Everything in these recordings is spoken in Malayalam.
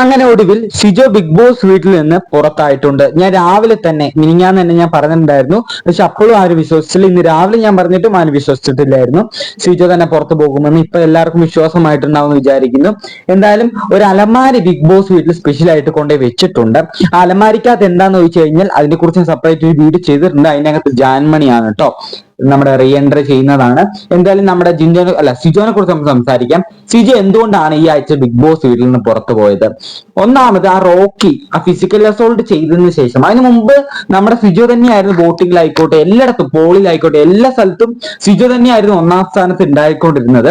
അങ്ങനെ ഒടുവിൽ ഷിജോ ബിഗ് ബോസ് വീട്ടിൽ നിന്ന് പുറത്തായിട്ടുണ്ട്. ഞാൻ രാവിലെ തന്നെ മിനിങ്ങാന്ന് തന്നെ ഞാൻ പറഞ്ഞിട്ടുണ്ടായിരുന്നു. പക്ഷെ അപ്പോഴും ആരും വിശ്വസിച്ചില്ല. ഇന്ന് രാവിലെ ഞാൻ പറഞ്ഞിട്ടും ആരും വിശ്വസിച്ചിട്ടില്ലായിരുന്നു. ഷിജോ തന്നെ പുറത്തു പോകുമെന്ന് ഇപ്പൊ എല്ലാവർക്കും വിശ്വാസമായിട്ടുണ്ടാവും എന്ന് വിചാരിക്കുന്നു. എന്തായാലും ഒരു അലമാരി ബിഗ് ബോസ് വീട്ടിൽ സ്പെഷ്യൽ ആയിട്ട് കൊണ്ടുപോയി വെച്ചിട്ടുണ്ട്. ആ അലമാരിക്കകത്ത് എന്താന്ന് ചോദിച്ചു കഴിഞ്ഞാൽ അതിനെ കുറിച്ച് സെപ്പറേറ്റ് ഒരു വീഡിയോ ചെയ്തിട്ടുണ്ട്. അതിനകത്ത് ജാൻമണിയാണ് കേട്ടോ നമ്മുടെ റീ എൻട്രി ചെയ്യുന്നതാണ്. എന്തായാലും നമ്മുടെ ജിൻജോ അല്ല സിജോനെ കുറിച്ച് നമുക്ക് സംസാരിക്കാം. സിജോ എന്തുകൊണ്ടാണ് ഈ ആഴ്ച ബിഗ് ബോസ് വീട്ടിൽ നിന്ന് പുറത്തു പോയത്? ഒന്നാമത് ആ റോക്കി ആ ഫിസിക്കൽ അസോൾട്ട് ചെയ്തതിന് ശേഷം അതിന് മുമ്പ് നമ്മുടെ സിജോ തന്നെയായിരുന്നു ബോട്ടിങ്ങിലായിക്കോട്ടെ എല്ലായിടത്തും പോളിലായിക്കോട്ടെ എല്ലാ സ്ഥലത്തും സിജോ തന്നെയായിരുന്നു ഒന്നാം സ്ഥാനത്ത് ഉണ്ടായിക്കൊണ്ടിരുന്നത്.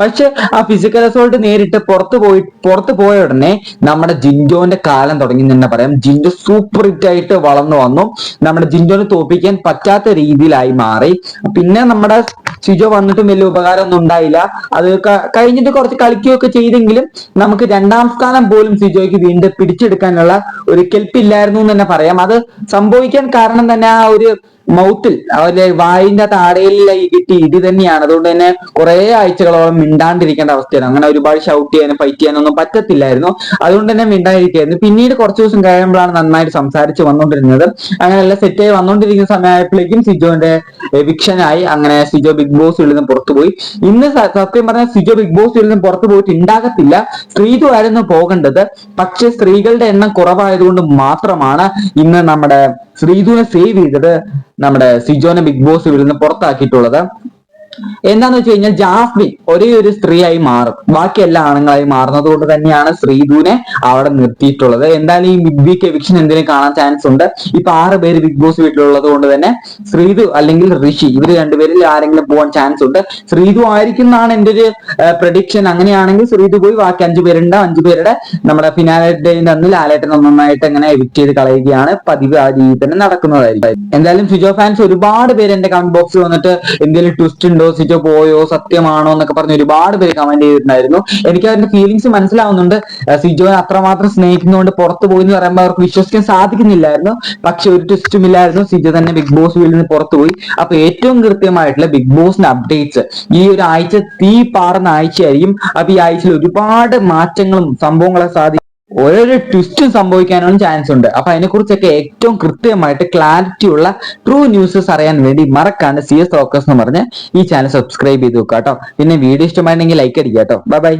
പക്ഷെ ആ ഫിസിക്കൽ അസോൾട്ട് നേരിട്ട് പുറത്തു പോയി പുറത്തു പോയ ഉടനെ നമ്മുടെ ജിൻജോന്റെ കാലം തുടങ്ങി തന്നെ പറയാം. ജിൻജോ സൂപ്പർ ഹിറ്റ് ആയിട്ട് വളർന്നു വന്നു. നമ്മുടെ ജിൻജോനെ തോപ്പിക്കാൻ പറ്റാത്ത രീതിയിലായി മാറി. പിന്നെ നമ്മുടെ സിജോ വന്നിട്ടും വലിയ ഉപകാരമൊന്നും ഉണ്ടായില്ല. അത് കഴിഞ്ഞിട്ട് കുറച്ച് കളിക്കുകയൊക്കെ ചെയ്തെങ്കിലും നമുക്ക് രണ്ടാം സ്ഥാനം പോലും സിജോയ്ക്ക് വീണ്ടും പിടിച്ചെടുക്കാനുള്ള ഒരു കെൽപ്പില്ലായിരുന്നു എന്ന് തന്നെ പറയാം. അത് സംഭവിക്കാൻ കാരണം തന്നെ ആ ഒരു മൗത്തിൽ അവരുടെ വായിന്റെ താടയിലായി കിട്ടി ഇടി തന്നെയാണ്. അതുകൊണ്ട് തന്നെ കുറെ ആഴ്ചകളോളം മിണ്ടാണ്ടിരിക്കേണ്ട അവസ്ഥയാണ്. അങ്ങനെ ഒരുപാട് ഷൗട്ട് ചെയ്യാനും ഫൈറ്റ് ചെയ്യാനും ഒന്നും പറ്റത്തില്ലായിരുന്നു. അതുകൊണ്ട് തന്നെ മിണ്ടാതിരിക്കായിരുന്നു പിന്നീട് കുറച്ച് ദിവസം കഴിയുമ്പോഴാണ് നന്നായിട്ട് സംസാരിച്ച് വന്നുകൊണ്ടിരുന്നത്. എല്ലാം ആയി വന്നുകൊണ്ടിരിക്കുന്ന സമയമായപ്പോഴേക്കും സിജോന്റെ എവിക്ഷനായി അങ്ങനെ സിജോ ബിഗ് ബോസ് നിന്ന് പുറത്തുപോയി ഇന്ന് സത്യം പറഞ്ഞാൽ സിജോ ബിഗ് ബോസ് നിന്ന് പുറത്തു പോയിട്ട് ഉണ്ടാകത്തില്ല. സ്ത്രീതു ആയിരുന്നു പോകേണ്ടത്. പക്ഷെ സ്ത്രീകളുടെ എണ്ണം കുറവായതുകൊണ്ട് മാത്രമാണ് ഇന്ന് നമ്മുടെ ശ്രീധുവിനെ സേവ് ചെയ്തത് നമ്മുടെ സിജോനെ ബിഗ് ബോസ് നിന്ന് പുറത്താക്കിയിട്ടുള്ളത്. എന്താന്ന് വെച്ച് കഴിഞ്ഞാൽ ജാസ്മിൻ ഒരേ ഒരു സ്ത്രീയായി മാറും. ബാക്കി എല്ലാ ആണുങ്ങളായി മാറുന്നത് കൊണ്ട് തന്നെയാണ് ശ്രീധുവിനെ അവിടെ നിർത്തിയിട്ടുള്ളത്. എന്തായാലും ഈ ബിഗ് ബിക്ക് എവിക്ഷൻ എന്തെങ്കിലും കാണാൻ ചാൻസ് ഉണ്ട്? ഇപ്പൊ ആറ് പേര് ബിഗ് ബോസ് വീട്ടിലുള്ളത് കൊണ്ട് തന്നെ ശ്രീധു അല്ലെങ്കിൽ ഋഷി ഇവർ രണ്ടുപേരിൽ ആരെങ്കിലും പോകാൻ ചാൻസ് ഉണ്ട്. ശ്രീധു ആയിരിക്കും എന്നാണ് എന്റെ ഒരു പ്രഡിക്ഷൻ അങ്ങനെയാണെങ്കിൽ ശ്രീധു പോയി ബാക്കി അഞ്ചു പേരുണ്ട്. അഞ്ചു പേരുടെ നമ്മുടെ ഫിനാലെ അന്ന് ലാലേട്ടൻ നന്നായിട്ട് അങ്ങനെ എവിക്റ്റ് ചെയ്ത് കളയുകയാണ്. പതിവ് ആ രീതിയിൽ തന്നെ നടക്കുന്നതായിരിക്കും. എന്തായാലും ഫിജോ ഫാൻസ് ഒരുപാട് പേര് എന്റെ കമന്റ് ബോക്സിൽ വന്നിട്ട് എന്തെങ്കിലും ട്വിസ്റ്റ് ഉണ്ടോ സിജോ പോയോ സത്യമാണോ എന്നൊക്കെ പറഞ്ഞ് ഒരുപാട് പേര് കമന്റ് ചെയ്തിട്ടുണ്ടായിരുന്നു. എനിക്ക് അതിന്റെ ഫീലിങ്സ് മനസ്സിലാവുന്നുണ്ട്. സിജോ അത്രമാത്രം സ്നേഹിക്കുന്നതുകൊണ്ട് പുറത്തു പോയി എന്ന് പറയുമ്പോൾ അവർക്ക് വിശ്വസിക്കാൻ സാധിക്കുന്നില്ലായിരുന്നു. പക്ഷെ ഒരു ട്വിസ്റ്റും ഇല്ലായിരുന്നു. സിജോ തന്നെ ബിഗ് ബോസ് വീട്ടിൽ നിന്ന് പുറത്തു പോയി. അപ്പൊ ഏറ്റവും കൃത്യമായിട്ടുള്ള ബിഗ് ബോസിന്റെ അപ്ഡേറ്റ്സ് ഈ ഒരു ആഴ്ച തീ പാറുന്ന ആഴ്ചയായിരിക്കും. അപ്പൊ ഈ ആഴ്ചയിൽ ഒരുപാട് മാറ്റങ്ങളും സംഭവങ്ങളെ സാധി ഓരോരോ ട്വിസ്റ്റും സംഭവിക്കാനുള്ള ചാൻസ് ഉണ്ട്. അപ്പൊ അതിനെക്കുറിച്ചൊക്കെ ഏറ്റവും കൃത്യമായിട്ട് ക്ലാരിറ്റി ഉള്ള ട്രൂ ന്യൂസസ് അറിയാൻ വേണ്ടി മറക്കാണ്ട് സി എസ് ഫോക്കസ് എന്ന് പറഞ്ഞ് ഈ ചാനൽ സബ്സ്ക്രൈബ് ചെയ്ത് വെക്കുക കേട്ടോ പിന്നെ വീഡിയോ ഇഷ്ടമായിരുന്നെങ്കിൽ ലൈക്ക് അടിക്കുക കേട്ടോ ബൈ ബൈ